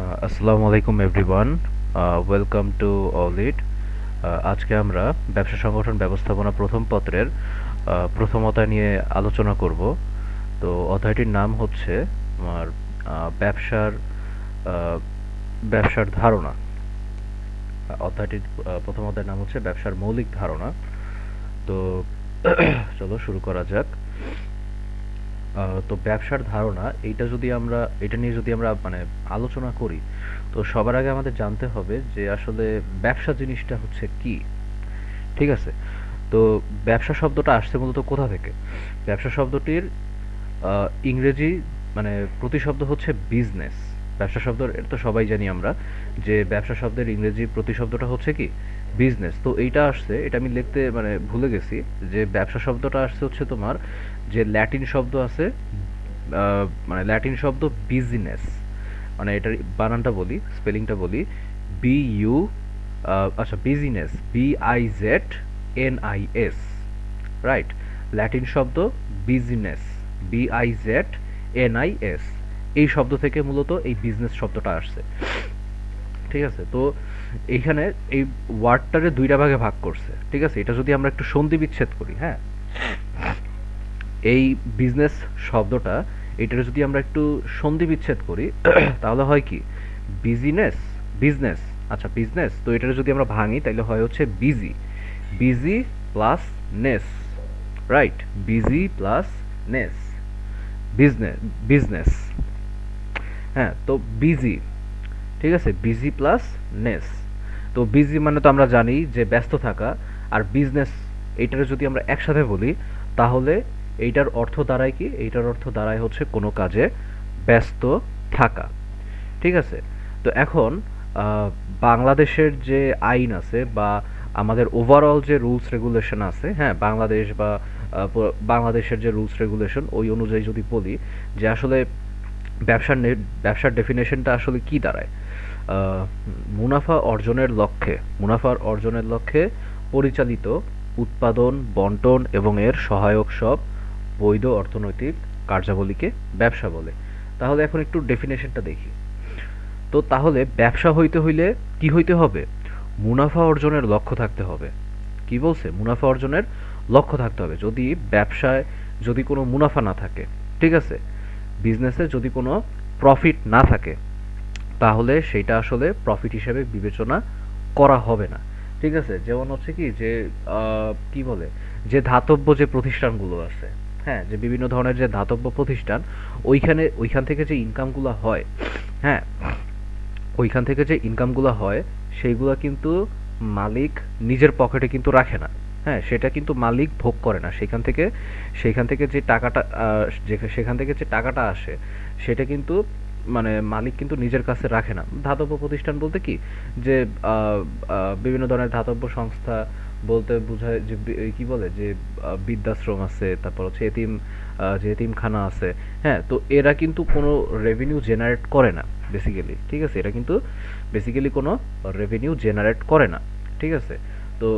আসসালামু আলাইকুম everyone welcome to all it আজকে আমরা ব্যবসা সংগঠন ব্যবস্থাপনা প্রথম পত্রের আহ, প্রথম নিয়ে আলোচনা করব। তো অধ্যায়টির নাম হচ্ছে আমার ব্যবসার ব্যবসার ধারণা। অধ্যায়টির প্রথম অধ্যায়ের নাম হচ্ছে ব্যবসার মৌলিক ধারণা। তো চলো শুরু করা যাক। তো ব্যবসার ধারণা, এইটা যদি আমরা, এটা নিয়ে যদি আমরা মানে আলোচনা করি, তো সবার আগে আমাদের জানতে হবে যে আসলে ব্যবসা জিনিসটা হচ্ছে কি। ঠিক আছে? তো ব্যবসা শব্দটা আসছে মূলত কোথা থেকে? ব্যবসা শব্দটির ইংরেজি মানে প্রতিশব্দ হচ্ছে বিজনেস ব্যবসা শব্দ এটা তো সবাই জানি আমরা, যে ব্যবসা শব্দের ইংরেজি প্রতিশব্দটা হচ্ছে কি? বিজনেস তো এইটা আসছে, এটা আমি লিখতে মানে ভুলে গেছি যে ব্যবসা শব্দটা আসছে হচ্ছে তোমার যে ল্যাটিন শব্দ আছে মানে ল্যাটিন শব্দ বিজনেস মানে এটার বানানটা বলি স্পেলিংটা বলি বি ইউ আচ্ছা business B I Z N I S right Latin শব্দ business B I Z N I S এই শব্দ থেকে মূলত এই বিজনেস শব্দটা আসছে। ঠিক আছে? তো এইখানে এই ওয়ার্ডটারে দুইটা ভাগে ভাগ করছে, ঠিক আছে? এটা যদি আমরা একটু সন্ধি বিচ্ছেদ করি হ্যাঁ? এই বিজনেস শব্দটা, এটার যদি আমরা একটু সন্ধি বিচ্ছেদ করি, তাহলে হয় কি? বিজিনেস, বিজনেস আচ্ছা বিজনেস, তো এটার যদি আমরা ভাঙি, তাহলে হয় হচ্ছে busy. Busy plus ness, right? Busy plus ness business business. হ্যাঁ তো বিজি ঠিক আছে? বিজি প্লাস নেস তো বিজি মানে তো আমরা জানি যে ব্যস্ত থাকা। আর বিজনেস এইটার যদি আমরা একসাথে বলি, তাহলে এইটার অর্থ দাঁড়ায় কি? এইটার অর্থ দাঁড়ায় হচ্ছে কোনো কাজে ব্যস্ত থাকা। ঠিক আছে? তো এখন বাংলাদেশের যে আইন আছে বা আমাদের ওভারঅল যে রুলস রেগুলেশন আছে হ্যাঁ বাংলাদেশ বা বাংলাদেশের যে রুলস রেগুলেশন ওই অনুযায়ী যদি বলি যে আসলে ব্যবসার ব্যবসার ডেফিনেশনটা আসলে কি দাঁড়ায়? মুনাফা অর্জনের লক্ষ্যে মুনাফার অর্জনের লক্ষ্যে পরিচালিত উৎপাদন, বন্টন এবং এর সহায়ক সব বৈধ অর্থনৈতিক কার্যাবলীকে ব্যবসা বলে। তাহলে এখন একটু ডেফিনেশনটা দেখি। তো তাহলে ব্যবসা হইতে হইলে কি হইতে হবে? মুনাফা অর্জনের লক্ষ্য থাকতে হবে। কি বলছে? মুনাফা অর্জনের লক্ষ্য থাকতে হবে। যদি ব্যবসায় যদি কোনো মুনাফা না থাকে, ঠিক আছে? বিজনেসে যদি কোনো প্রফিট না থাকে তাহলে সেটা আসলে প্রফিট হিসেবে বিবেচনা করা হবে না। ঠিক আছে? যেমন হচ্ছে কি যে কি বলে? যে ধাতব্য যে প্রতিষ্ঠানগুলো আছে হ্যাঁ? যে বিভিন্ন ধরনের যে ধাতব্য প্রতিষ্ঠান, ওইখানে, ওইখান থেকে যে ইনকামগুলো হয় হ্যাঁ? ওইখান থেকে যে ইনকামগুলো হয়, সেইগুলো কিন্তু মালিক নিজের পকেটে কিন্তু রাখে না হ্যাঁ? সেটা কিন্তু মালিক ভোগ করে না। সেখান থেকে সেখান থেকে যে টাকাটা সেখান থেকে যে টাকাটা আসে, সেটা কিন্তু মানে মালিক কিন্তু নিজের কাছে রাখে না। ধাতব্য প্রতিষ্ঠান বলতে কি? যে বিভিন্ন ধরনের ধাতব্য সংস্থা বলতে বোঝায় যে কি বলে? যে বৃদ্ধাশ্রম আছে, তারপর হচ্ছে এতিম যে এতিমখানা আছে হ্যাঁ? তো এরা কিন্তু কোনো রেভিনিউ জেনারেট করে না বেসিক্যালি ঠিক আছে? এরা কিন্তু বেসিক্যালি কোনো রেভিনিউ জেনারেট করে না, ঠিক আছে? তো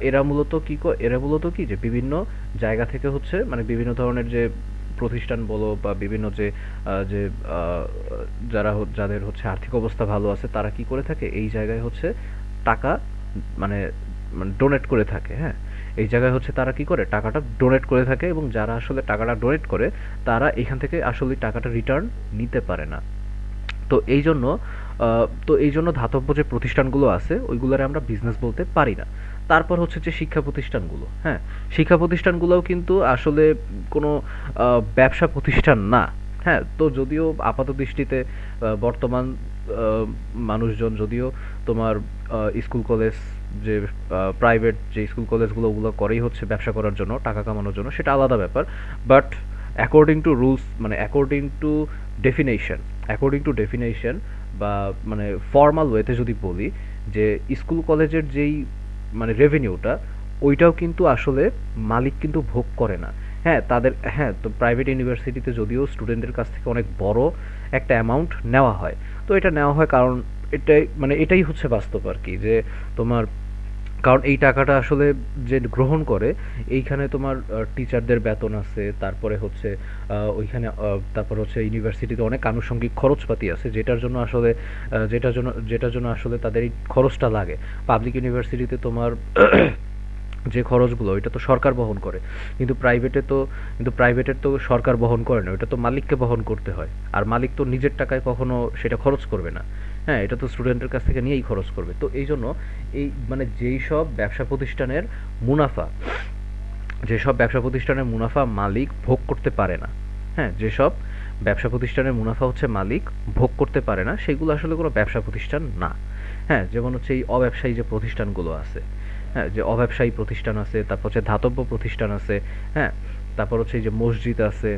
এরা মূলত ক- এরা মূলত কি? যে, বিভিন্ন জায়গা থেকে হচ্ছে মানে বিভিন্ন ধরনের যে প্রতিষ্ঠান বলো বা বিভিন্ন যে যে যারা যাদের হচ্ছে আর্থিক অবস্থা ভালো আছে, তারা কি করে থাকে? এই জায়গায় হচ্ছে টাকা মানে ডোনেট করে থাকে হ্যাঁ? এই জায়গায় হচ্ছে তারা কি করে? টাকাটা ডোনেট করে থাকে এবং যারা আসলে টাকাটা ডোনেট করে, তারা এখান থেকে আসলে টাকাটা রিটার্ন নিতে পারে না। তো এই জন্য তো এই জন্য ধাতব্য যে প্রতিষ্ঠানগুলো আছে, ওইগুলোরে আমরা বিজনেস বলতে পারি না। তারপর হচ্ছে যে শিক্ষা প্রতিষ্ঠানগুলো হ্যাঁ? শিক্ষা প্রতিষ্ঠানগুলোও কিন্তু আসলে কোনো ব্যবসা প্রতিষ্ঠান না হ্যাঁ? তো যদিও আপাত দৃষ্টিতে বর্তমান মানুষজন যদিও তোমার স্কুল কলেজ যে প্রাইভেট যে স্কুল কলেজগুলো ওগুলো করেই হচ্ছে ব্যবসা করার জন্য, টাকা কামানোর জন্য, সেটা আলাদা ব্যাপার। বাট অ্যাকর্ডিং টু রুলস মানে according to definition according to definition বা মানে ফর্মাল ওয়েতে যদি বলি, যে স্কুল কলেজের যেই মানে রেভিনিউটা ওইটাও কিন্তু আসলে মালিক কিন্তু ভোগ করে না। হ্যাঁ তাদের হ্যাঁ তো প্রাইভেট ইউনিভার্সিটিতে যদিও স্টুডেন্টদের কাছ থেকে অনেক বড় একটা অ্যামাউন্ট নেওয়া হয়। তো এটা নেওয়া হয় কারণ এটাই মানে এটাই হচ্ছে বাস্তব আর কি, যে তোমার কারণ এই টাকাটা আসলে যে গ্রহণ করে, এইখানে তোমার টিচারদের বেতন আছে, তারপরে হচ্ছে ওইখানে তারপর হচ্ছে ইউনিভার্সিটিতে অনেক আনুষঙ্গিক খরচপাতি আছে, যেটার জন্য আসলে যেটার জন্য যেটার জন্য আসলে তাদের এই খরচটা লাগে। পাবলিক ইউনিভার্সিটিতে তোমার যে খরচগুলো, ওইটা তো সরকার বহন করে। কিন্তু প্রাইভেটে তো, কিন্তু প্রাইভেটের তো সরকার বহন করে না, ওইটা তো মালিককে বহন করতে হয়। আর মালিক তো নিজের টাকায় কখনো সেটা খরচ করবে না। হ্যাঁ এটা তো স্টুডেন্টের কাছ থেকে নিয়েই খরচ করবে। তো এই জন্য এই মানে যেই সব ব্যবসা প্রতিষ্ঠানের মুনাফা যেসব ব্যবসা প্রতিষ্ঠানের মুনাফা মালিক ভোগ করতে পারে না হ্যাঁ যেসব ব্যবসা প্রতিষ্ঠানের মুনাফা হচ্ছে মালিক ভোগ করতে পারে না, সেগুলো আসলে কোনো ব্যবসা প্রতিষ্ঠান না। হ্যাঁ যেমন হচ্ছে এই অব্যবসায়ী যে প্রতিষ্ঠানগুলো আছে হ্যাঁ যে অব্যবসায়ী প্রতিষ্ঠান আছে, তারপর হচ্ছে ধাতব্য প্রতিষ্ঠান আছে হ্যাঁ তারপর হচ্ছে এই যে মসজিদ আছে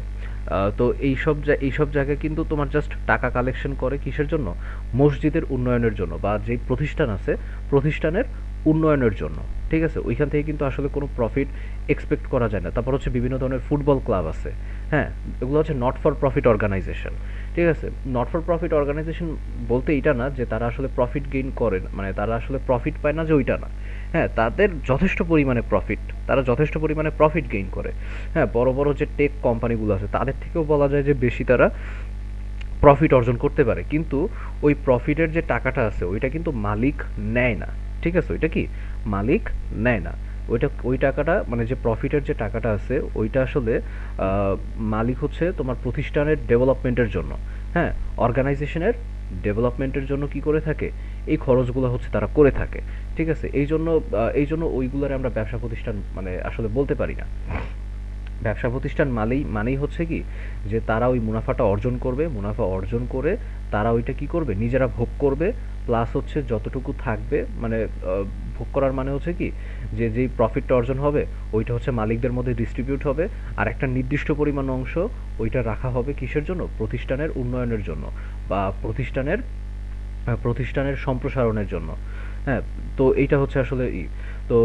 তো এইসব এইসব জায়গায় কিন্তু তোমার জাস্ট টাকা কালেকশন করে কিসের জন্য? মসজিদের উন্নয়নের জন্য বা যেই প্রতিষ্ঠান আছে, প্রতিষ্ঠানের উন্নয়নের জন্য। ঠিক আছে? ওইখান থেকে কিন্তু আসলে কোনো প্রফিট এক্সপেক্ট করা যায় না। তারপর হচ্ছে বিভিন্ন ধরনের ফুটবল ক্লাব আছে হ্যাঁ? এগুলো হচ্ছে নট ফর প্রফিট অর্গানাইজেশন ঠিক আছে? নট ফর প্রফিট অর্গানাইজেশন বলতে এটা না যে তারা আসলে প্রফিট গেইন করে মানে তারা আসলে প্রফিট পায় না যে ওইটা না। হ্যাঁ তাদের যথেষ্ট পরিমাণে প্রফিট তারা যথেষ্ট পরিমাণে প্রফিট গেইন করে। হ্যাঁ বড় বড় যে টেক কোম্পানিগুলো আছে, তাদের থেকেও বলা যায় যে বেশি তারা প্রফিট অর্জন করতে পারে। কিন্তু ওই প্রফিটের যে টাকাটা আছে, ওইটা কিন্তু মালিক নেয় না। ঠিক আছে? ওইটা কি? মালিক নেয় না। ওইটা, ওই টাকাটা মানে যে প্রফিটের যে টাকাটা আছে, ওইটা আসলে মালিক হচ্ছে তোমার প্রতিষ্ঠানের ডেভেলপমেন্টের জন্য। হ্যাঁ অর্গানাইজেশনের ডেভেলপমেন্টের জন্য কি করে থাকে? এই খরচগুলো হচ্ছে তারা করে থাকে। ঠিক আছে? এই জন্য এই জন্য ওইগুলোর আমরা ব্যবসা প্রতিষ্ঠান মানে আসলে বলতে পারি না। ব্যবসা প্রতিষ্ঠান মানেই মানেই হচ্ছে কি? যে তারা ওই মুনাফাটা অর্জন করবে, মুনাফা অর্জন করে তারা ওইটা কি করবে? নিজেরা ভোগ করবে প্লাস হচ্ছে যতটুকু থাকবে মানে ভোগ করার মানে হচ্ছে কি? যে যেই প্রফিটটা অর্জন হবে, ওইটা হচ্ছে মালিকদের মধ্যে ডিস্ট্রিবিউট হবে, আর একটা নির্দিষ্ট পরিমাণ অংশ ওইটা রাখা হবে কিসের জন্য? প্রতিষ্ঠানের উন্নয়নের জন্য। বা প্রতিষ্ঠানের প্রতিষ্ঠানের সম্প্রসারণের জন্য। হ্যাঁ তো এইটা হচ্ছে আসলে ই। তো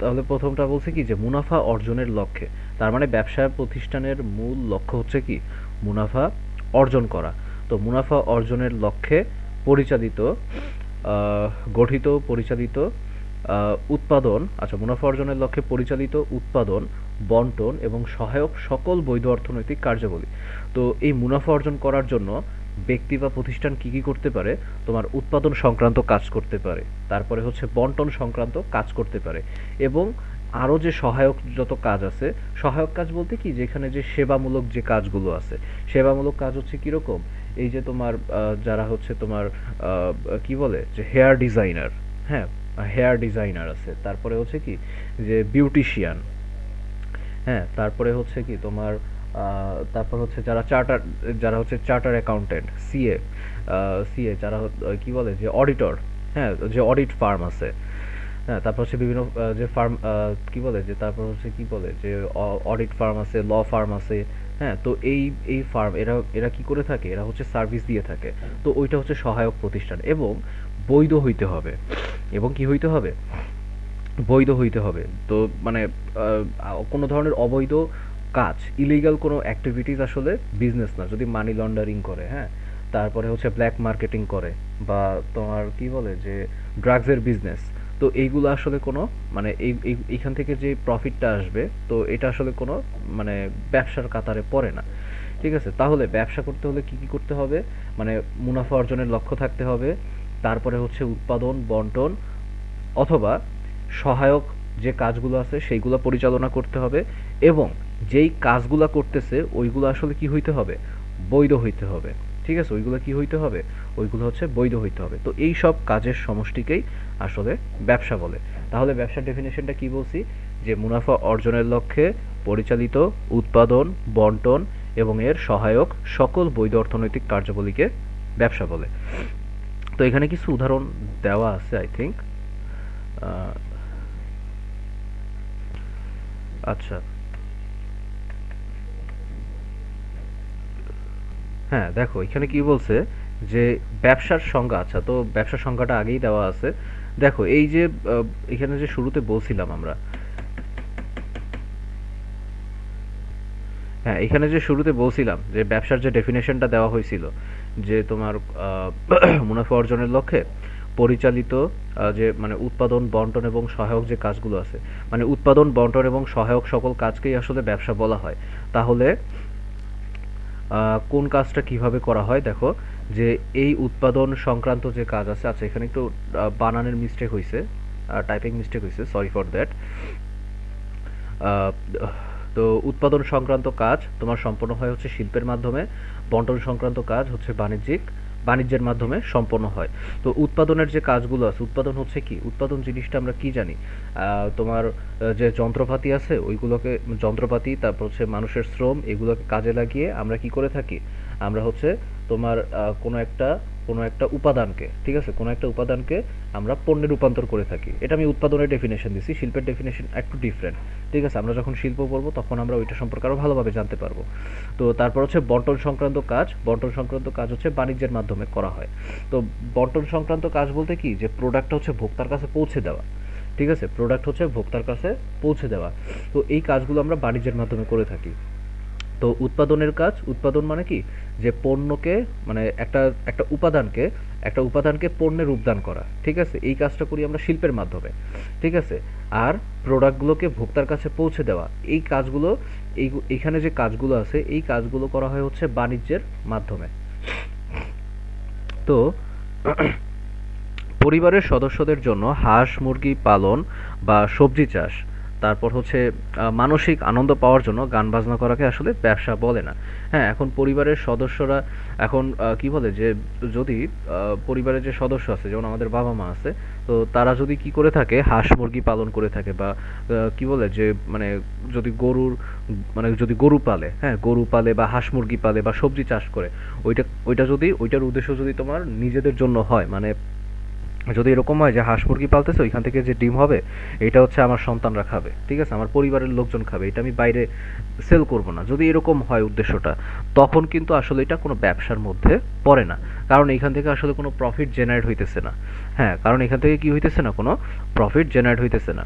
তাহলে প্রথমটা বলছে কি যে মুনাফা অর্জনের লক্ষ্যে। তার মানে ব্যবসা প্রতিষ্ঠানের মূল লক্ষ্য হচ্ছে কি? মুনাফা অর্জন করা। তো মুনাফা অর্জনের লক্ষ্যে পরিচালিত গঠিত, পরিচালিত উৎপাদন আচ্ছা মুনাফা অর্জনের লক্ষ্যে পরিচালিত উৎপাদন, বন্টন এবং সহায়ক সকল বৈধ অর্থনৈতিক কার্যাবলী। তো এই মুনাফা অর্জন করার জন্য ব্যক্তি বা প্রতিষ্ঠান কি কি করতে পারে? তোমার উৎপাদন সংক্রান্ত কাজ করতে পারে। তারপরে হচ্ছে বন্টন সংক্রান্ত কাজ করতে পারে। এবং আরও যে সহায়ক যত কাজ আছে, সহায়ক কাজ বলতে কি? যেখানে যে সেবামূলক যে কাজগুলো আছে। সেবামূলক কাজ হচ্ছে কীরকম? এই যে তোমার যারা হচ্ছে তোমার কি বলে? যে হেয়ার ডিজাইনার। হ্যাঁ হেয়ার ডিজাইনার আছে। তারপরে হচ্ছে কি? যে বিউটিশিয়ান। হ্যাঁ তারপরে হচ্ছে কি? তোমার তারপর হচ্ছে যারা চার্টার যারা হচ্ছে চার্টার অ্যাকাউন্টেন্ট সিএ সিএ যারা কি বলে যে অডিটর হ্যাঁ যে অডিট ফার্ম আছে। হ্যাঁ তারপর হচ্ছে বিভিন্ন যে ফার্ম কি বলে যে তারপর হচ্ছে কি বলে যে অডিট ফার্ম আছে ল ফার্ম আছে হ্যাঁ তো এই এই ফার্ম এরা এরা কি করে থাকে? এরা হচ্ছে সার্ভিস দিয়ে থাকে। তো ওইটা হচ্ছে সহায়ক প্রতিষ্ঠান এবং বৈধ হইতে হবে। এবং কি হইতে হবে? বৈধ হইতে হবে। তো মানে কোনো ধরনের অবৈধ কাজ ইলিগাল কোনো অ্যাক্টিভিটিস আসলে বিজনেস না, যদি মানি লন্ডারিং করে হ্যাঁ? তারপরে হচ্ছে ব্ল্যাক মার্কেটিং করে, বা তোমার কি বলে যে ড্রাগসের বিজনেস তো এইগুলো আসলে কোনো মানে এই, এই- এইখান থেকে যে প্রফিটটা আসবে, তো এটা আসলে কোনো মানে ব্যবসার কাতারে পড়ে না। ঠিক আছে? তাহলে ব্যবসা করতে হলে কি কি করতে হবে? মানে মুনাফা অর্জনের লক্ষ্য থাকতে হবে, তারপরে হচ্ছে উৎপাদন, বন্টন, অথবা সহায়ক যে কাজগুলো আছে, সেইগুলো পরিচালনা করতে হবে, এবং যেই কাজগুলো করতেছে, ওইগুলো আসলে কি হইতে হবে? বৈধ হইতে হবে। ঠিক আছে? ওইগুলো কি হইতে হবে? ওইগুলো হচ্ছে বৈধ হইতে হবে। তো এই সব কাজের সমষ্টিকেই আসলে ব্যবসা বলে। তাহলে ব্যবসার ডেফিনেশনটা কি বলছি? যে মুনাফা অর্জনের লক্ষ্যে পরিচালিত উৎপাদন, বন্টন এবং এর সহায়ক সকল বৈধ অর্থনৈতিক কার্যাবলীকে ব্যবসা বলে। তো এখানে কিছু উদাহরণ দেওয়া আছে আই থিঙ্ক আচ্ছা। হ্যাঁ দেখো, এখানে কি বলছে যে ব্যবসার সংজ্ঞা আচ্ছা তো ব্যবসার সংজ্ঞাটা আগেই দেওয়া আছে। দেখো, এই যে এখানে যে শুরুতে বলছিলাম আমরা হ্যাঁ এখানে যে শুরুতে বলছিলাম যে ব্যবসার যে ডেফিনেশনটা দেওয়া হয়েছিল, যে তোমার মুনাফা অর্জনের লক্ষ্যে পরিচালিত যে মানে উৎপাদন, বন্টন এবং সহায়ক যে কাজগুলো আছে মানে উৎপাদন, বন্টন এবং সহায়ক সকল কাজকেই আসলে ব্যবসা বলা হয়। তাহলে কোন কাজটা কীভাবে করা হয়? দেখো, যে এই উৎপাদন সংক্রান্ত যে কাজ আছে আচ্ছা এখানে একটু বানানের মিস্টেক হয়েছে টাইপিং মিস্টেক হয়েছে সরি ফর দ্যাট তো উৎপাদন সংক্রান্ত কাজ তোমার সম্পন্ন হয় হচ্ছে শিল্পের মাধ্যমে, বন্টন সংক্রান্ত কাজ হচ্ছে বাণিজ্যিক বাণিজ্যের মাধ্যমে সম্পন্ন হয়। তো উৎপাদনের যে কাজগুলো আছে, উৎপাদন হচ্ছে কি? উৎপাদন জিনিসটা আমরা কি জানি? তোমার যে যন্ত্রপাতি আছে, ওইগুলোকে, যন্ত্রপাতি, তারপর হচ্ছে মানুষের শ্রম, এগুলোকে কাজে লাগিয়ে আমরা কি করে থাকি? আমরা হচ্ছে তোমার কোনো একটা কোনো একটা উপাদানকে, ঠিক আছে? কোনো একটা উপাদানকে আমরা পণ্যে রূপান্তর করে থাকি। এটা আমি উৎপাদনের ডেফিনেশন দিছি, শিল্পের ডেফিনেশন একটু ডিফারেন্ট ঠিক আছে? আমরা যখন শিল্প পড়ব তখন আমরা ওইটা সম্পর্কে আরও ভালোভাবে জানতে পারব। তো তারপর হচ্ছে বন্টন সংক্রান্ত কাজ, বন্টন সংক্রান্ত কাজ হচ্ছে বাণিজ্যের মাধ্যমে করা হয়। তো বন্টন সংক্রান্ত কাজ বলতে কি? যে প্রোডাক্টটা হচ্ছে ভোক্তার কাছে পৌঁছে দেওয়া, ঠিক আছে? প্রোডাক্ট হচ্ছে ভোক্তার কাছে পৌঁছে দেওয়া। তো এই কাজগুলো আমরা বাণিজ্যের মাধ্যমে করে থাকি। তো উৎপাদনের কাজ, উৎপাদন মানে কি? যে পণ্যকে মানে একটা একটা উপাদানকে একটা উপাদানকে পণ্যে রূপদান করা, ঠিক আছে? এই কাজটা করি আমরা শিল্পের মাধ্যমে, ঠিক আছে? আর প্রোডাক্টগুলোকে ভোক্তার কাছে পৌঁছে দেওয়া, এই কাজগুলো, এই এখানে যে কাজগুলো আছে, এই কাজগুলো করা হয় হচ্ছে বাণিজ্যের মাধ্যমে। তো পরিবারের সদস্যদের জন্য হাঁস, মুরগি পালন বা সবজি চাষ তারপর হচ্ছে মানসিক আনন্দ পাওয়ার জন্য গান বাজনা করাকে আসলে ব্যবসা বলে না। হ্যাঁ এখন পরিবারের সদস্যরা এখন কি বলে যে, যদি পরিবারের যে সদস্য আছে, যেমন আমাদের বাবা মা আছে, তো তারা যদি কি করে থাকে, হাঁস মুরগি পালন করে থাকে বা কি বলে যে মানে যদি গরুর মানে যদি গরু পালে হ্যাঁ গরু পালে বা হাঁস মুরগি পালে বা সবজি চাষ করে, ওইটা ওইটা যদি, ওইটার উদ্দেশ্য যদি তোমার নিজেদের জন্য হয় মানে যদি এরকম হয় যে হাঁস মুরগি পালতেছে, ওইখান থেকে যে ডিম হবে, এটা হচ্ছে আমার সন্তানরা খাবে, ঠিক আছে? আমার পরিবারের লোকজন খাবে, এটা আমি বাইরে সেল করব না। যদি এরকম হয় উদ্দেশ্যটা, তখন কিন্তু আসলে এটা কোনো ব্যবসার মধ্যে পড়ে না। কারণ এখান থেকে আসলে কোনো প্রফিট জেনারেট হইতেছে না। হ্যাঁ কারণ এখান থেকে কি হইতেছে না? কোনো প্রফিট জেনারেট হইতেছে না।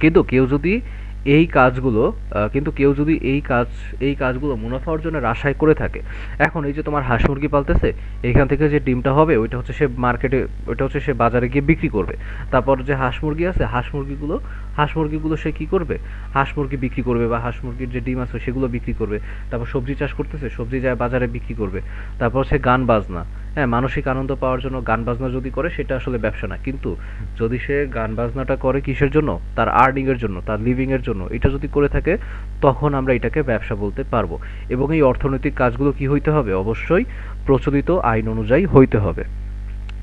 কিন্তু কেউ যদি এই কাজগুলো কিন্তু কেউ যদি এই কাজ, এই কাজগুলো মুনাফা অর্জনের আশায় করে থাকে, এখন এই যে তোমার হাঁস মুরগি পালতেছে, এখান থেকে যে ডিমটা হবে, ওইটা হচ্ছে সে মার্কেটে ওইটা হচ্ছে সে বাজারে গিয়ে বিক্রি করবে। তারপর যে হাঁস মুরগি আছে, হাঁস মুরগিগুলো হাঁস মুরগিগুলো সে কি করবে? হাঁস মুরগি বিক্রি করবে বা হাঁস মুরগির যে ডিম আছে, সেগুলো বিক্রি করবে। তারপর সবজি চাষ করতেছে, সবজি যায় বাজারে বিক্রি করবে। তারপর সে গান বাজনা হ্যাঁ মানসিক আনন্দ পাওয়ার জন্য গান বাজনা যদি করে, সেটা আসলে ব্যবসা না। কিন্তু যদি সে গান বাজনাটা করে কিসের জন্য? তার আর্নিং এর জন্য, তার লিভিং এর জন্য। এটা যদি করে থাকে, তখন আমরা এটাকে ব্যবসা বলতে পারব। এবং এই অর্থনৈতিক কাজগুলো কি হইতে হবে? অবশ্যই প্রচলিত আইন অনুযায়ী হইতে হবে।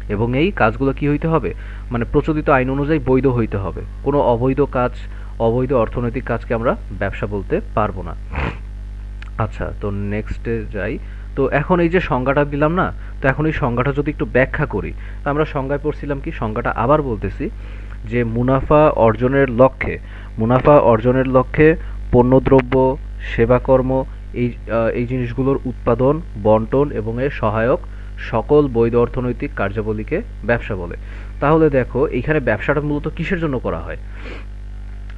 এবং এই কাজগুলো কি হইতে হবে? মানে প্রচলিত আইন অনুযায়ী বৈধ হইতে হবে। কোনো অবৈধ কাজ, অবৈধ অর্থনৈতিক কাজকে আমরা ব্যবসা বলতে পারব না। আচ্ছা তো নেক্সটে যাই। তো এখন এই যে সংজ্ঞাটা দিলাম না, তো এখন এই সংজ্ঞাটা যদি একটু ব্যাখ্যা করি আমরা সংজ্ঞায় পড়ছিলাম কি? সংজ্ঞাটা আবার বলতেছি যে মুনাফা অর্জনের লক্ষ্যে, মুনাফা অর্জনের লক্ষ্যে পণ্যদ্রব্য, সেবাকর্ম, এই এই জিনিসগুলোর উৎপাদন, বন্টন এবং এর সহায়ক সকল বৈধ অর্থনৈতিক কার্যাবলীকে ব্যবসা বলে। তাহলে দেখো, এইখানে ব্যবসাটা মূলত কিসের জন্য করা হয়?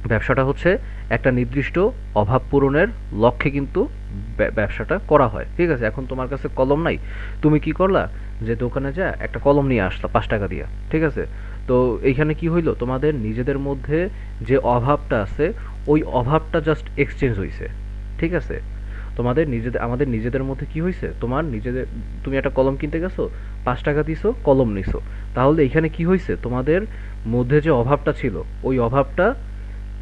ব্যবসাটা হচ্ছে একটা নির্দিষ্ট অভাব পূরণের লক্ষ্যে কিন্তু ব্যবসাটা করা হয়। ঠিক আছে? এখন তোমার কাছে কলম নাই। তুমি কি করলা? যে দোকানে যা একটা কলম নিয়ে আসলা পাঁচ টাকা দিয়া। ঠিক আছে? তো এইখানে কি হইল? তোমাদের নিজেদের মধ্যে যে অভাবটা আছে, ওই অভাবটা জাস্ট এক্সচেঞ্জ হয়েছে ঠিক আছে? তোমাদের নিজেদের, আমাদের নিজেদের মধ্যে কি হয়েছে তোমার নিজেদের, তুমি একটা কলম কিনতে গেছো, পাঁচ টাকা দিছো, কলম নিছো। তাহলে এখানে কি হয়েছে তোমাদের মধ্যে যে অভাবটা ছিল, ওই অভাবটা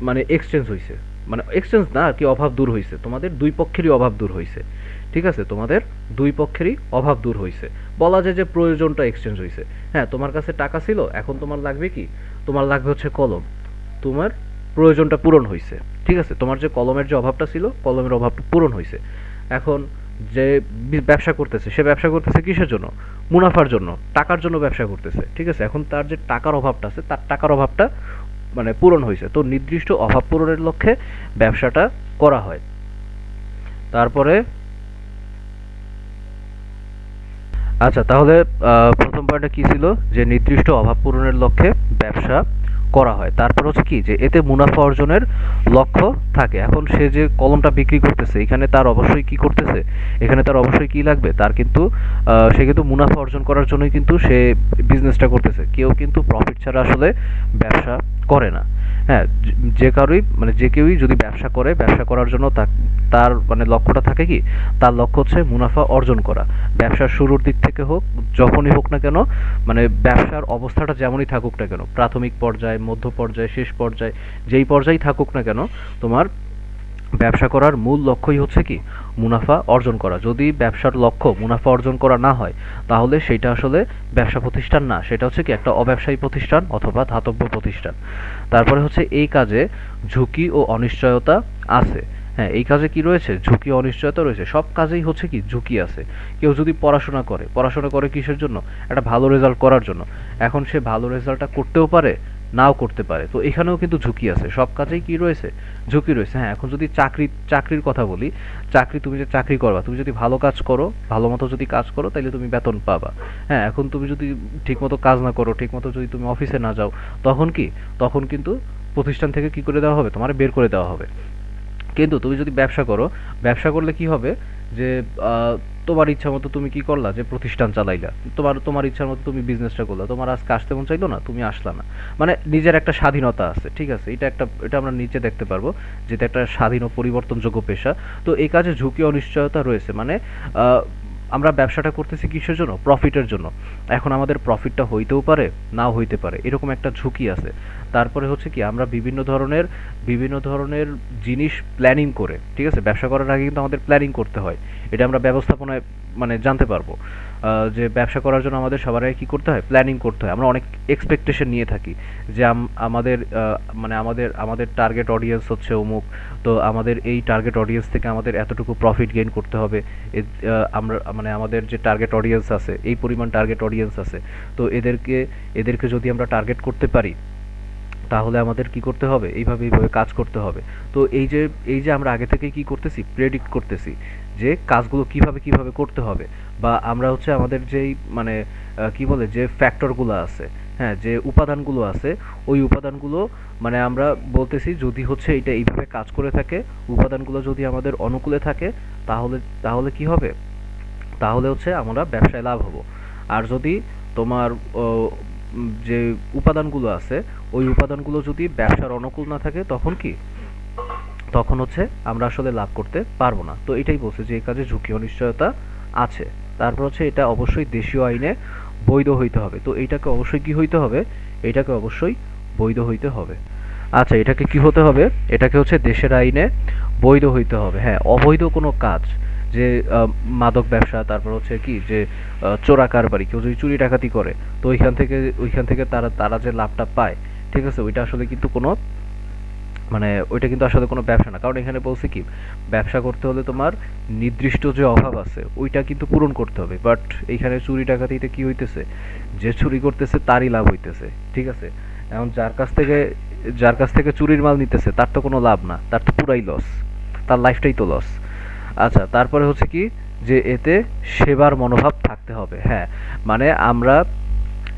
মানে এক্সচেঞ্জ হয়েছে মানে এক্সচেঞ্জ না, কি অভাব দূর হয়েছে তোমাদের দুই পক্ষেরই অভাব দূর হয়েছে ঠিক আছে? তোমাদের দুই পক্ষেরই অভাব দূর হয়েছে বলা যায় যে প্রয়োজনটা এক্সচেঞ্জ হয়েছে হ্যাঁ তোমার কাছে টাকা ছিল, এখন তোমার লাগবে কি? তোমার লাগবে হচ্ছে কলম। তোমার প্রয়োজনটা পূরণ হয়েছে ঠিক আছে? তোমার যে কলমের যে অভাবটা ছিল, কলমের অভাবটা পূরণ হয়েছে এখন যে ব্যবসা করতেছে, সে ব্যবসা করতেছে কিসের জন্য? মুনাফার জন্য, টাকার জন্য ব্যবসা করতেছে। ঠিক আছে? এখন তার যে টাকার অভাবটা আছে, তার টাকার অভাবটা মানে পূরণ হয়েছে। তো নির্দিষ্ট অভাব পূরণের লক্ষ্যে ব্যবসাটা করা হয়। তারপরে আচ্ছা তাহলে প্রথম পয়েন্টটা কী ছিল? যে নির্দিষ্ট অভাব পূরণের লক্ষ্যে ব্যবসা করা হয়। তারপর হচ্ছে কি যে এতে মুনাফা অর্জনের লক্ষ্য থাকে। এখন সে যে কলমটা বিক্রি করতেছে, এখানে তার অবশ্যই কি করতেছে? এখানে তার অবশ্যই কি লাগবে? তার কিন্তু সে কিন্তু মুনাফা অর্জন করার জন্যই কিন্তু সে বিজনেসটা করতেছে। কেউ কিন্তু প্রফিট ছাড়া আসলে ব্যবসা করে না। হ্যাঁ যে- কারোই মানে যে কেউই যদি ব্যবসা করে, ব্যবসা করার জন্য তার মানে লক্ষ্যটা থাকে কি? তার লক্ষ্য হচ্ছে মুনাফা অর্জন করা। ব্যবসার শুরুর দিক থেকে হোক, যখনই হোক না কেন মানে ব্যবসার অবস্থাটা যেমনই থাকুক না কেন, প্রাথমিক পর্যায়ে, মধ্য পর্যায়ে, শেষ পর্যায়ে, যেই পর্যায়েই থাকুক না কেন, তোমার ব্যবসা করার মূল লক্ষ্যই হচ্ছে কি? মুনাফা অর্জন করা। যদি ব্যবসার লক্ষ্য মুনাফা অর্জন করা না হয়, তাহলে সেটা আসলে ব্যবসা প্রতিষ্ঠান না। সেটা হচ্ছে কি একটা অব্যবসায়ী প্রতিষ্ঠান অথবা ধাতব্য প্রতিষ্ঠান। তারপরে হচ্ছে এই কাজে ঝুঁকি ও অনিশ্চয়তা আছে। হ্যাঁ এই কাজে কি রয়েছে? ঝুঁকি অনিশ্চয়তা রয়েছে। সব কাজেই হচ্ছে কি? ঝুঁকি আছে। কেউ যদি পড়াশোনা করে পড়াশোনা করে কিসের জন্য? একটা ভালো রেজাল্ট করার জন্য। এখন সে ভালো রেজাল্টটা করতেও পারে নাও করতে পারে। তো এখানেও কিন্তু ঝুঁকি আছে। সব কাজেই কি রয়েছে? ঝুঁকি রয়েছে। হ্যাঁ এখন যদি চাকরি, চাকরির কথা বলি, চাকরি তুমি যে চাকরি করবা, তুমি যদি ভালো কাজ করো, ভালো মতো যদি কাজ করো তাহলে তুমি বেতন পাবা। হ্যাঁ এখন তুমি যদি ঠিকমতো কাজ না করো, ঠিকমতো যদি তুমি অফিসে না যাও, তখন কি? তখন কিন্তু প্রতিষ্ঠান থেকে কি করে দেওয়া হবে? তোমার বের করে দেওয়া হবে। কিন্তু তুমি যদি ব্যবসা করো, ব্যবসা করলে কি হবে? যে তোমার ইচ্ছা মতো তুমি কি করলা যে প্রতিষ্ঠান চালাইলা? তোমার তোমার ইচ্ছার মতো তুমি বিজনেসটা করলা। তোমার আজকে আসতে মন চাইলো না, তুমি আসলা না। মানে নিজের একটা স্বাধীনতা আছে, ঠিক আছে? এটা একটা, এটা আমরা নিচে দেখতে পারব যেটা একটা স্বাধীন ও পরিবর্তনযোগ্য পেশা। তো এই কাজে ঝুঁকি অনিশ্চয়তা রয়েছে। মানে আমরা ব্যবসাটা করতেছি কিসের জন্য? প্রফিটের জন্য। এখন আমাদের প্রফিটটা হইতেও পারে, নাও হইতে পারে। এরকম একটা ঝুঁকি আছে। তারপরে হচ্ছে কি, আমরা বিভিন্ন ধরনের বিভিন্ন ধরনের জিনিস প্ল্যানিং করে, ঠিক আছে? ব্যবসা করার আগে কিন্তু আমাদের প্ল্যানিং করতে হয়। এটা আমরা ব্যবস্থাপনায় মানে জানতে পারব। যে ব্যবসা করার জন্য আমাদের সবার আগে কী করতে হয়? প্ল্যানিং করতে হয়। আমরা অনেক এক্সপেকটেশন নিয়ে থাকি যে আমাদের মানে আমাদের আমাদের টার্গেট অডিয়েন্স হচ্ছে অমুক। তো আমাদের এই টার্গেট অডিয়েন্স থেকে আমাদের এতটুকু প্রফিট গেইন করতে হবে। আমরা মানে আমাদের যে টার্গেট অডিয়েন্স আছে, এই পরিমাণ টার্গেট অডিয়েন্স আছে। তো এদেরকে এদেরকে যদি আমরা টার্গেট করতে পারি তাহলে আমাদের কি করতে হবে? এইভাবে এইভাবে কাজ করতে হবে। তো এই যে এই যে আমরা আগে থেকে কি করতেছি? প্রেডিক্ট করতেছি যে কাজগুলো কীভাবে কীভাবে করতে হবে। বা আমরা হচ্ছে আমাদের যেই মানে কি বলে, যে ফ্যাক্টরগুলো আছে হ্যাঁ যে উপাদানগুলো আছে, ওই উপাদানগুলো মানে আমরা বলতেছি যদি হচ্ছে এটা এইভাবে কাজ করে থাকে, উপাদানগুলো যদি আমাদের অনুকূলে থাকে, তাহলে তাহলে কি হবে? তাহলে হচ্ছে আমরা ব্যবসায় লাভ হব। আর যদি তোমার যে উপাদানগুলো আছে, ওই উপাদানগুলো যদি ব্যবসার অনুকূল না থাকে, তখন কি? তখন হচ্ছে আমরা আসলে লাভ করতে পারব না। তো এটাই বলছে যে এই কাজে ঝুঁকি, অনিশ্চয়তা আছে। তারপর হচ্ছে এটা অবশ্যই দেশীয় আইনে বৈধ হইতে হবে। তো এইটাকে অবশ্যই কি হইতে হবে? এটাকে অবশ্যই বৈধ হইতে হবে। আচ্ছা এটাকে কি হতে হবে? এটাকে হচ্ছে দেশের আইনে বৈধ হইতে হবে। হ্যাঁ অবৈধ কোনো কাজ যে মাদক ব্যবসা, তারপর হচ্ছে কি যে চোরা কারবারি, কেউ যদি চুরি ডাকাতি করে, তো ওইখান থেকে ওইখান থেকে তারা তারা যে লাভটা পায়, ঠিক আছে? ওইটা আসলে কিন্তু কোনো মানে ওইটা কিন্তু আসলে কোনো ব্যবসা না। কারণ এখানে বলছে কি, ব্যবসা করতে হলে তোমার নির্দিষ্ট যে অভাব আছে, ওইটা কিন্তু পূরণ করতে হবে। বাট এইখানে চুরি ডাকাতিতে কি হইতেছে? যে চুরি করতেছে, তারই লাভ হইতেছে, ঠিক আছে? এখন যার কাছ থেকে, যার কাছ থেকে চুরির মাল নিতেছে, তার তো কোনো লাভ না। তার তো পুরাই লস তার লাইফটাই তো লস আচ্ছা তারপরে হচ্ছে কি? যে এতে সেবার মনোভাব থাকতে হবে হ্যাঁ। মানে আমরা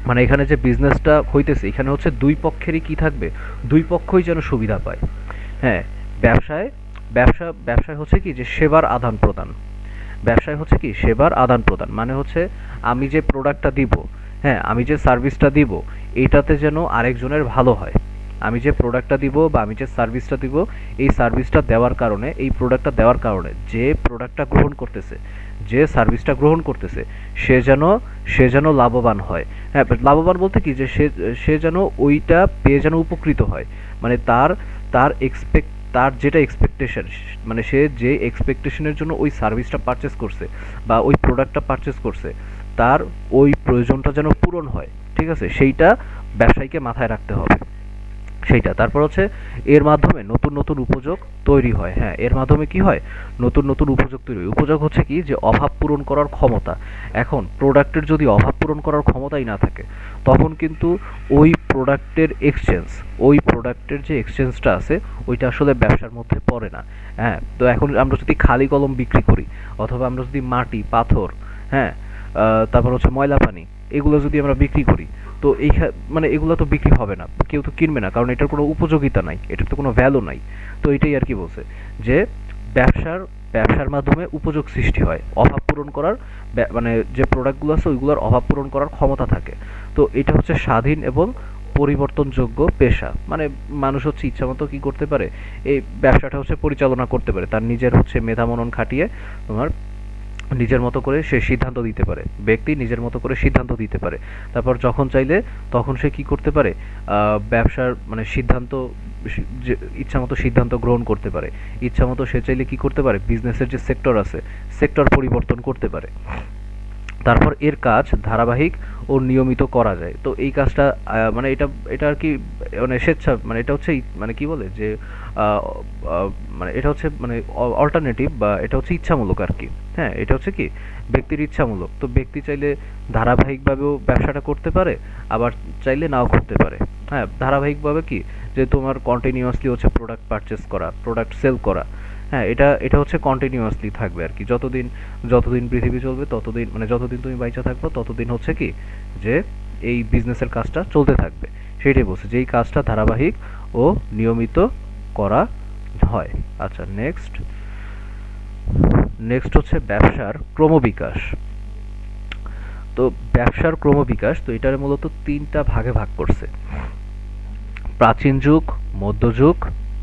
মানে এখানে যে বিজনেসটা হইতেছে, এখানে হচ্ছে দুই পক্ষেরই কি থাকবে? দুই পক্ষই যেন সুবিধা পায় হ্যাঁ। ব্যবসায়, ব্যবসা, ব্যবসায় হচ্ছে কি? যে সেবার আদান প্রদান। ব্যবসায় হচ্ছে কি? সেবার আদান প্রদান। মানে হচ্ছে আমি যে প্রোডাক্টটা দিব হ্যাঁ আমি যে সার্ভিসটা দিব, এটাতে যেন আরেকজনের ভালো হয়। আমি যে প্রোডাক্টটা দিব বা আমি যে সার্ভিসটা দিব, এই সার্ভিসটা দেওয়ার কারণে, এই প্রোডাক্টটা দেওয়ার কারণে যে প্রোডাক্টটা গ্রহণ করতেছে, যে সার্ভিসটা গ্রহণ করতেছে, সে যেন সে যেন লাভবান হয়। হ্যাঁ লাভবান বলতে কি? যে সে সে যেন ওইটা পেয়ে যেন উপকৃত হয়। মানে তার তার এক্সপেক্ট তার যেটা এক্সপেকটেশন মানে সে যে এক্সপেকটেশনের জন্য ওই সার্ভিসটা পারচেস করছে বা ওই প্রোডাক্টটা পারচেস করছে, তার ওই প্রয়োজনটা যেন পূরণ হয়। ঠিক আছে? সেইটা ব্যবসায়ীকে মাথায় রাখতে হবে। সেইটা। তারপর হচ্ছে, এর মাধ্যমে নতুন নতুন উপযোগ তৈরি হয়। হ্যাঁ এর মাধ্যমে কি হয়? নতুন নতুন উপযোগ তৈরি হয়। উপযোগ হচ্ছে কি? যে অভাব পূরণ করার ক্ষমতা। এখন প্রোডাক্টের যদি অভাব পূরণ করার ক্ষমতাই না থাকে, তখন কিন্তু ওই প্রোডাক্টের এক্সচেঞ্জ ওই প্রোডাক্টের যে এক্সচেঞ্জটা আছে, ওইটা আসলে ব্যবসার মধ্যে পড়ে না। হ্যাঁ তো এখন আমরা যদি খালি কলম বিক্রি করি, অথবা আমরা যদি মাটি, পাথর হ্যাঁ তারপর হচ্ছে ময়লা পানি এগুলো যদি আমরা বিক্রি করি তো এই মানে এগুলো তো বিক্রি হবে না, কেউ তো কিনবে না, কারণ এটার কোনো উপযোগিতা নাই, এটার তো কোনো ভ্যালু নাই। তো এটাই আর কি বলছে, যে ব্যবসার ব্যবসার মাধ্যমে উপযোগ সৃষ্টি হয়, অভাব পূরণ করার মানে যে প্রোডাক্টগুলো আছে, ওইগুলোর অভাব পূরণ করার ক্ষমতা থাকে। তো এটা হচ্ছে স্বাধীন এবং পরিবর্তনযোগ্য পেশা। মানে মানুষ হচ্ছে ইচ্ছা মতো কী করতে পারে, এই ব্যবসাটা হচ্ছে পরিচালনা করতে পারে, তার নিজের হচ্ছে মেধামনন খাটিয়ে তোমার নিজের মতো করে সে সিদ্ধান্ত দিতে পারে। ব্যক্তি নিজের মতো করে সিদ্ধান্ত দিতে পারে। তারপর যখন চাইলে তখন সে কি করতে পারে? ব্যবসার মানে সিদ্ধান্ত ইচ্ছা মতো সিদ্ধান্ত গ্রহণ করতে পারে। ইচ্ছা মতো সে চাইলে কি করতে পারে? বিজনেসের যে সেক্টর আছে, সেক্টর পরিবর্তন করতে পারে। তারপর এর কাজ ধারাবাহিক ও নিয়মিত করা যায়। তো এই কাজটা মানে এটা এটা আর কি মানে স্বেচ্ছা মানে এটা হচ্ছে মানে কি বলে? যে মানে এটা হচ্ছে মানে অল্টারনেটিভ বা এটা হচ্ছে ইচ্ছামূলক আর কি। হ্যাঁ এটা হচ্ছে কি? ব্যক্তির ইচ্ছামূলক। তো ব্যক্তি চাইলে ধারাবাহিকভাবেও ব্যবসাটা করতে পারে, আবার চাইলে নাও করতে পারে। হ্যাঁ ধারাবাহিকভাবে কি? যে তোমার কন্টিনিউয়াসলি হচ্ছে প্রোডাক্ট পারচেস করা প্রোডাক্ট সেল করা। হ্যাঁ এটা এটা হচ্ছে কন্টিনিউয়াসলি থাকবে আর কি। যতদিন যতদিন পৃথিবী চলবে, ততদিন মানে যতদিন তুমি বাইচা থাকবে, ততদিন হচ্ছে কি? যে এই বিজনেসের কাজটা চলতে থাকবে। সেটাই বলছে যে এই কাজটা ধারাবাহিক ও নিয়মিত করা হয়। আচ্ছা নেক্সট নেক্সট হচ্ছে ব্যবসার ক্রমবিকাশ। তো ব্যবসার ক্রমবিকাশ, তো এটার মূলত তিনটা ভাগে ভাগ করছে। প্রাচীন যুগ মধ্যযুগ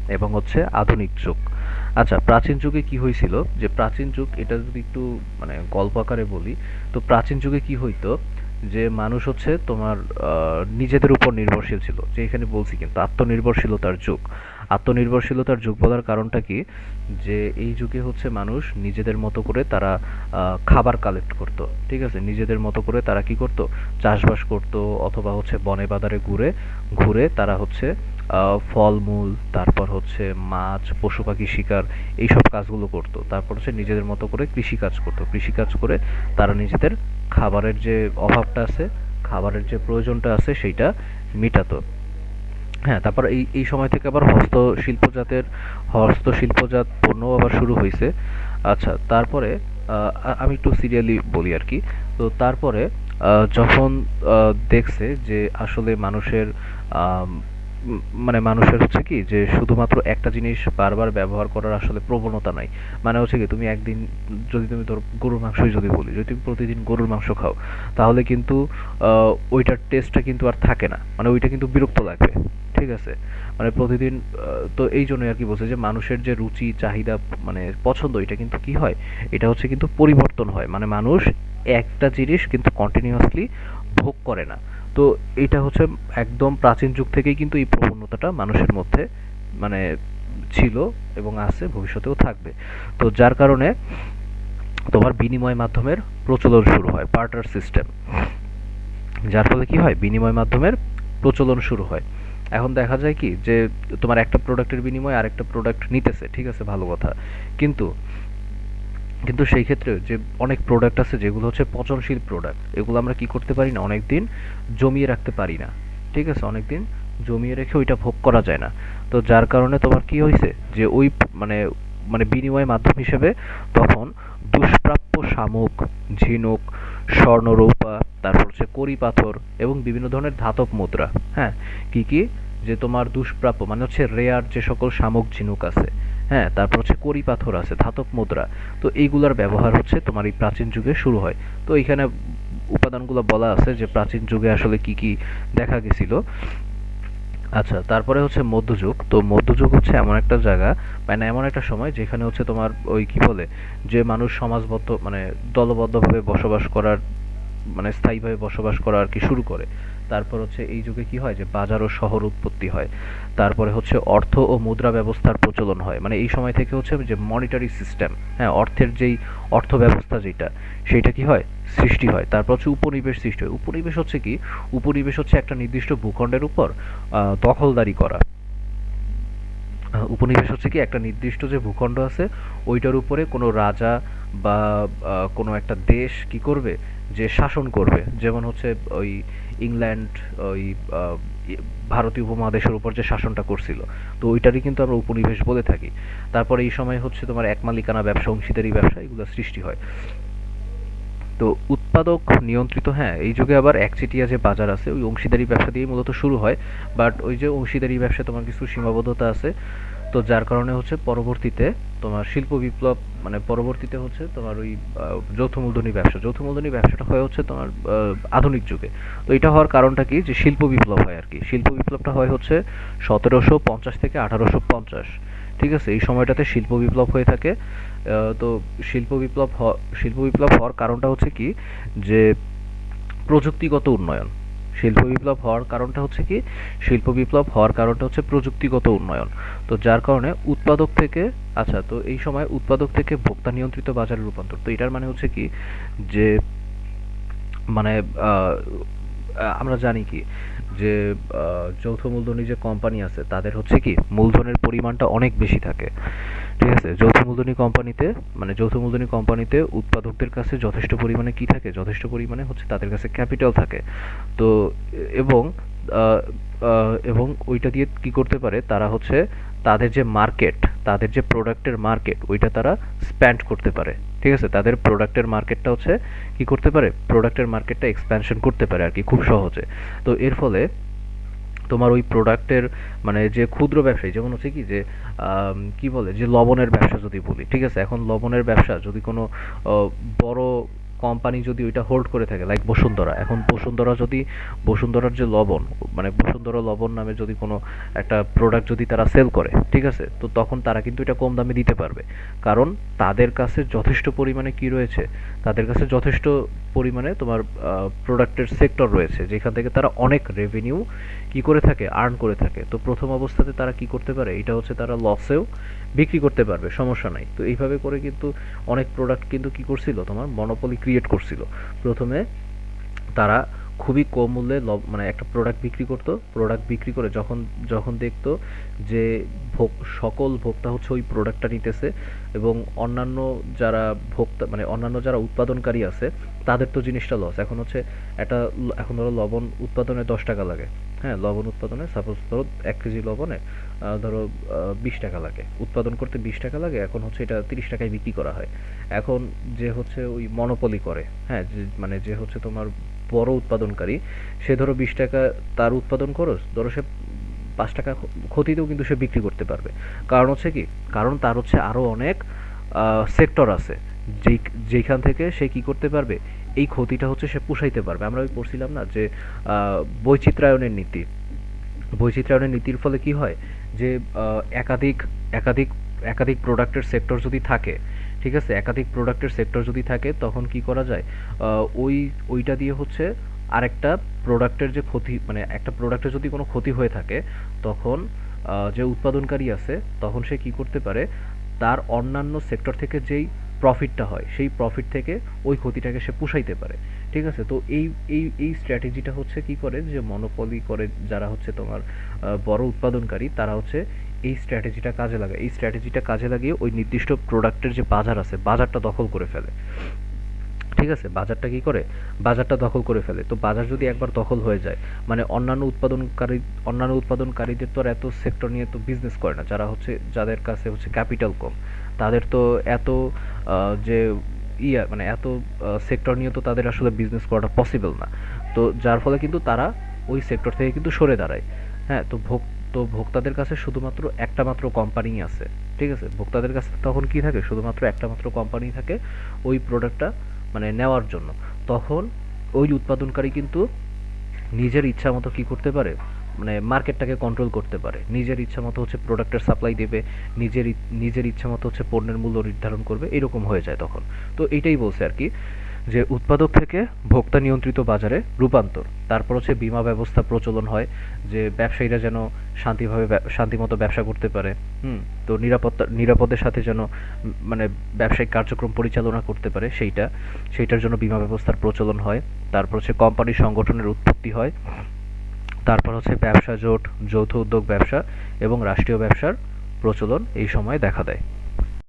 এবং হচ্ছে আধুনিক যুগ। আচ্ছা প্রাচীন যুগে কি হয়েছিল যে প্রাচীন যুগ, এটা যদি একটু মানে গল্প আকারে বলি, তো প্রাচীন যুগে কি হইতো? যে মানুষ হচ্ছে তোমার নিজেদের উপর নির্ভরশীল ছিল। যে এখানে বলছি কিন্তু আত্মনির্ভরশীলতার যুগ। আত্মনির্ভরশীলতার যুগ বলার কারণটা কি? যে এই যুগে হচ্ছে মানুষ নিজেদের মতো করে তারা খাবার কালেক্ট করতো, ঠিক আছে? নিজেদের মতো করে তারা কি করতো? চাষবাস করতো, অথবা হচ্ছে বনে বাদারে ঘুরে ঘুরে তারা হচ্ছে ফলমূল, তারপর হচ্ছে মাছ, পশু পাখি শিকার, এইসব কাজগুলো করতো। তারপর হচ্ছে নিজেদের মতো করে কৃষিকাজ করতো। কৃষিকাজ করে তারা নিজেদের খাবারের যে অভাবটা আছে, খাবারের যে প্রয়োজনটা আছে, সেইটা মেটাতো। হ্যাঁ তারপর এই এই সময় থেকে আবার হস্তশিল্পজাতের হস্তশিল্পজাত পণ্য আবার শুরু হয়েছে আচ্ছা তারপরে আমি একটু সিরিয়ালি বলি আর কি তো তারপরে যখন দেখছে যে আসলে মানুষের মানে মানুষের হচ্ছে কি যে শুধুমাত্র একটা জিনিস বারবার ব্যবহার করার আসলে প্রবণতা নাই। মানে হচ্ছে কি তুমি একদিন, যদি তুমি ধরো গরুর মাংসই যদি বলি, যদি তুমি প্রতিদিন গরুর মাংস খাও, তাহলে কিন্তু ওইটার টেস্টটা কিন্তু আর থাকে না। মানে ওইটা কিন্তু বিরক্ত লাগবে। ঠিক আছে? মানে প্রতিদিন তো এই জন্যই আর কি বলছে যে মানুষের যে রুচি, চাহিদা মানে পছন্দ, এটা কিন্তু কি হয়? এটা হচ্ছে কিন্তু পরিবর্তন হয়। মানে মানুষ একটা জিনিস কিন্তু কন্টিনিউয়াসলি ভোগ করে না। তো এটা হচ্ছে একদম প্রাচীন যুগ থেকেই কিন্তু এই প্রবণতাটা মানুষের মধ্যে মানে ছিল এবং আছে, ভবিষ্যতেও থাকবে। তো যার কারণে তোমার বিনিময় মাধ্যমের প্রচলন শুরু হয় বার্টার সিস্টেম যার ফলে কি হয়? বিনিময় মাধ্যমের প্রচলন শুরু হয়। এখন দেখা যায় কি যে তোমার একটা প্রোডাক্টের বিনিময়ে আরেকটা প্রোডাক্ট নিতেছে, ঠিক আছে, ভালো কথা। কিন্তু কিন্তু সেই ক্ষেত্রে যে অনেক প্রোডাক্ট আছে যেগুলো হচ্ছে পচনশীল প্রোডাক্ট এগুলো আমরা কি করতে পারি না? অনেক দিন জমিয়ে রাখতে পারি না। ঠিক আছে অনেক দিন জমিয়ে রেখে ওইটা ভোগ করা যায় না। তো যার কারণে তোমার কি হয়েছে যে ওই মানে মানে বিনিময় মাধ্যম হিসেবে তখন দুষ্প্রাপ্য শামুক, ঝিনুক স্বর্ণরৌপা তারপর হচ্ছে করি পাথর এবং বিভিন্ন ধরনের ধাতব মুদ্রা। হ্যাঁ কী কী? যে তোমার দুষ্প্রাপ্য মানে হচ্ছে রেয়ার যে সকল শামুক ঝিনুক আছে হ্যাঁ তারপর হচ্ছে করি পাথর আছে, ধাতব মুদ্রা। তো এইগুলার ব্যবহার হচ্ছে তোমার এই প্রাচীন যুগে শুরু হয়। তো এইখানে উপাদানগুলো বলা আছে যে প্রাচীন যুগে আসলে কি কি দেখা গেছিল। আচ্ছা তারপরে হচ্ছে মধ্যযুগ। তো মধ্যযুগ হচ্ছে এমন একটা জায়গা মানে এমন একটা সময় যেখানে হচ্ছে তোমার ওই কি বলে, যে মানুষ সমাজবদ্ধ মানে দলবদ্ধভাবে বসবাস করার মানে স্থায়ীভাবে বসবাস করা আর কি শুরু করে। তারপর হচ্ছে এই যুগে কি হয় যে বাজার ও শহর উৎপত্তি হয়। তারপরে হচ্ছে অর্থ ও মুদ্রা ব্যবস্থার প্রচলন হয়। মানে এই সময় থেকে হচ্ছে যে মনিটারি সিস্টেম হ্যাঁ অর্থের যেই অর্থ ব্যবস্থা যেটা সেইটা কি হয়? সৃষ্টি হয়। তারপর হচ্ছে উপনিবেশ সৃষ্টি হয়। উপনিবেশ হচ্ছে কি? উপনিবেশ হচ্ছে একটা নির্দিষ্ট ভূখণ্ডের উপর দখলদারি করা। উপনিবেশ হচ্ছে কি, একটা নির্দিষ্ট যে ভূখণ্ড আছে, ওইটার উপরে কোনো রাজা বা কোনো একটা দেশ কি করবে? যে শাসন করবে। যেমন হচ্ছে ওই ইংল্যান্ড, ওই ভারতীয় উপমহাদেশের উপর যে শাসনটা করছিল। তো ওইটারই কিন্তু আমরা উপনিবেশ বলে থাকি। তারপরে এই সময় হচ্ছে তোমার এক মালিকানা ব্যবসা, অংশীদারি ব্যবসা, এগুলো সৃষ্টি হয়। তো উৎপাদক নিয়ন্ত্রিত হ্যাঁ এই যুগে আবার একচেটিয়া যে বাজার আছে, ওই অংশীদারি ব্যবসা দিয়েই মূলত শুরু হয়। বাট ওই যে অংশীদারি ব্যবসায় তোমার কিছু সীমাবদ্ধতা আছে, তো যার কারণে হচ্ছে পরবর্তীতে তোমার শিল্প বিপ্লব মানে পরবর্তীতে হচ্ছে তোমার ওই যৌথ মূলধনী ব্যবসা। যৌথ মূলধনী ব্যবসাটা হয় হচ্ছে তোমার আধুনিক যুগে। তো এটা হওয়ার কারণটা কি? যে শিল্প বিপ্লব হয় আর কি। শিল্প বিপ্লবটা হয় হচ্ছে সতেরোশো পঞ্চাশ থেকে আঠারোশো পঞ্চাশ। ঠিক আছে, এই সময়টাতে শিল্প বিপ্লব হয়ে থাকে। তো শিল্প বিপ্লব শিল্প বিপ্লব হওয়ার কারণটা হচ্ছে কি? যে প্রযুক্তিগত উন্নয়ন। শিল্প বিপ্লব হওয়ার কারণটা হচ্ছে কি? শিল্প বিপ্লব হওয়ার কারণটা হচ্ছে প্রযুক্তিগত উন্নয়ন। তো যার কারণে উৎপাদক থেকে আচ্ছা তো এই সময় উৎপাদক থেকে ভোক্তা নিয়ন্ত্রিত বাজারে রূপান্তর। তো এটার মানে হচ্ছে কি? যে মানে আমরা জানি কি যে যৌথ মূলধনী যে কোম্পানি আছে, তাদের হচ্ছে কি, মূলধনের পরিমাণটা অনেক বেশি থাকে। ঠিক আছে? যৌথ মূলধনী কোম্পানিতে মানে যৌথ মূলধনী কোম্পানিতে উৎপাদকদের কাছে যথেষ্ট পরিমাণে কি থাকে? যথেষ্ট পরিমাণে হচ্ছে তাদের কাছে ক্যাপিটাল থাকে। তো, এবং এবং ওইটা দিয়ে কি করতে পারে? তারা হচ্ছে তাদের যে মার্কেট তাদের যে প্রোডাক্টের মার্কেট ওইটা তারা স্প্যান্ড করতে পারে। ঠিক আছে, তাদের প্রোডাক্টের মার্কেটটা হচ্ছে কি করতে পারে? প্রোডাক্টের মার্কেটটা এক্সপ্যানশন করতে পারে আর কি, খুব সহজে। তো এর ফলে তোমার ওই প্রোডাক্টের মানে যে ক্ষুদ্র ব্যবসায়ী, যেমন হচ্ছে কি যে কি বলে? যে লবণের ব্যবসা যদি বলি, ঠিক আছে? এখন লবণের ব্যবসা যদি কোনো বড় কোম্পানি যদি ওইটা হোল্ড করে থাকে লাইক বসুন্ধরা। এখন বসুন্ধরা যদি, বসুন্ধরার যে লবণ মানে বসুন্ধরা লবণ নামে যদি কোনো একটা প্রোডাক্ট যদি তারা সেল করে, ঠিক আছে? তো তখন তারা কিন্তু এটা কম দামে দিতে পারবে। কারণ তাদের কাছে যথেষ্ট পরিমাণে কি রয়েছে? তাদের কাছে যথেষ্ট পরিমাণে তোমার প্রোডাক্টের সেক্টর রয়েছে, যেখান থেকে তারা অনেক রেভিনিউ কি করে থাকে আর্ন করে থাকে। তো প্রথম অবস্থাতে তারা কি করতে পারে? এটা হচ্ছে তারা লসেও বিক্রি করতে পারবে, সমস্যা নাই। তো এইভাবে করে কিন্তু অনেক প্রোডাক্ট কিন্তু কি করছিল? তোমার মনোপলি ক্রিয়েট করছিল। প্রথমে তারা খুবই কম মূল্যে মানে একটা প্রোডাক্ট বিক্রি করতো। প্রোডাক্ট বিক্রি করে যখন যখন দেখতো যে সকল ভোক্তা হচ্ছে ওই প্রোডাক্টটা নিতেছে এবং অন্যান্য যারা ভোক্তা মানে অন্যান্য যারা উৎপাদনকারী আছে, তাদের তো জিনিসটা লস এখন হচ্ছে একটা এখন ধরো লবণ উৎপাদনে দশ টাকা লাগে। হ্যাঁ লবণ উৎপাদনে সাপোজ ধরো এক কেজি লবণে ধরো বিশ টাকা লাগে। উৎপাদন করতে বিশ টাকা লাগে এখন হচ্ছে এটা তিরিশ টাকায় বিক্রি করা হয়। এখন যে হচ্ছে ওই মনোপলি করে হ্যাঁ মানে যে হচ্ছে তোমার বড় উৎপাদনকারী সে ধরো বিশ টাকা তার উৎপাদন খরচ ধরো সে পাঁচ টাকা ক্ষতিতেও কিন্তু সে বিক্রি করতে পারবে। কারণ হচ্ছে কি? কারণ তার হচ্ছে আরও অনেক সেক্টর আছে। যেই যেখান থেকে সে কি করতে পারবে? এই ক্ষতিটা হচ্ছে সে পুষাইতে পারবে। আমরা ওই পড়ছিলাম না যে আহ, বৈচিত্র্যায়নের নীতি। বৈচিত্র্যায়নের নীতির ফলে কি হয়? যে একাধিক একাধিক একাধিক প্রোডাক্টের সেক্টর যদি থাকে, ঠিক আছে? একাধিক প্রোডাক্টের সেক্টর যদি থাকে, তখন কি করা যায়? ওই, ওইটা দিয়ে হচ্ছে আরেকটা প্রোডাক্টের যে ক্ষতি মানে একটা প্রোডাক্টের যদি কোনো ক্ষতি হয়ে থাকে, তখন যে উৎপাদনকারী আছে, তখন সে কি করতে পারে? তার অন্যান্য সেক্টর থেকে যেই প্রফিটটা হয়, সেই প্রফিট থেকে ওই ক্ষতিটাকে সে পুষাইতে পারে। ঠিক আছে? তো এই এই এই স্ট্র্যাটেজিটা হচ্ছে কি করে? যে মনোপলি করে যারা হচ্ছে তোমার বড় উৎপাদনকারী, তারা হচ্ছে এই স্ট্র্যাটেজিটা কাজে লাগায়। এই স্ট্র্যাটেজিটা কাজে লাগিয়ে ওই নির্দিষ্ট প্রোডাক্টের যে বাজার আছে, বাজারটা দখল করে ফেলে। ঠিক আছে? বাজারটা কি করে? বাজারটা দখল করে ফেলে। তো বাজার যদি একবার দখল হয়ে যায় মানে অন্যান্য উৎপাদনকারী, অন্যান্য উৎপাদনকারীদের তো আর এত সেক্টর নিয়ে তো বিজনেস করে না। যারা হচ্ছে, যাদের কাছে হচ্ছে ক্যাপিটাল কম। তাদের তো এত যে ইয়া মানে এত সেক্টর নিয়ে তো তাদের আসলে বিজনেস করাটা পসিবল না। তো যার ফলে কিন্তু তারা ওই সেক্টর থেকে কিন্তু সরে দাঁড়ায়। হ্যাঁ তো ভোগ তো ভোক্তাদের কাছে শুধুমাত্র একটা মাত্র কোম্পানি আছে, ঠিক আছে? ভোক্তাদের কাছে তখন কি থাকে? শুধুমাত্র একটা মাত্র কোম্পানি থাকে ওই প্রোডাক্টটা মানে নেওয়ার জন্য। তখন ওই উৎপাদনকারী কিন্তু নিজের ইচ্ছা মতো কি করতে পারে? মানে মার্কেটটাকে কন্ট্রোল করতে পারে। নিজের ইচ্ছা মতো হচ্ছে প্রোডাক্টের সাপ্লাই দেবে, নিজের নিজের ইচ্ছা মতো হচ্ছে পণ্যের মূল্য নির্ধারণ করবে, এরকম হয়ে যায় তখন। তো এইটাই বলছে আর কি, যে উৎপাদক থেকে ভোক্তা নিয়ন্ত্রিত বাজারে রূপান্তর, তারপর হচ্ছে বীমা ব্যবস্থা প্রচলন হয়, যে ব্যবসায়ীরা যেন শান্তিভাবে শান্তিমতো ব্যবসা করতে পারে, হুম, তো নিরাপত্তা, নিরাপদের সাথে যেন মানে ব্যবসায়িক কার্যক্রম পরিচালনা করতে পারে সেইটা, সেইটার জন্য বীমা ব্যবস্থার প্রচলন হয়, তারপর হচ্ছে কোম্পানি সংগঠনের উৎপত্তি হয় তারপর হচ্ছে ব্যবসা জোট, যৌথ উদ্যোগ ব্যবসা এবং রাষ্ট্রীয় ব্যবসার প্রচলন এই সময়ে দেখা দেয়।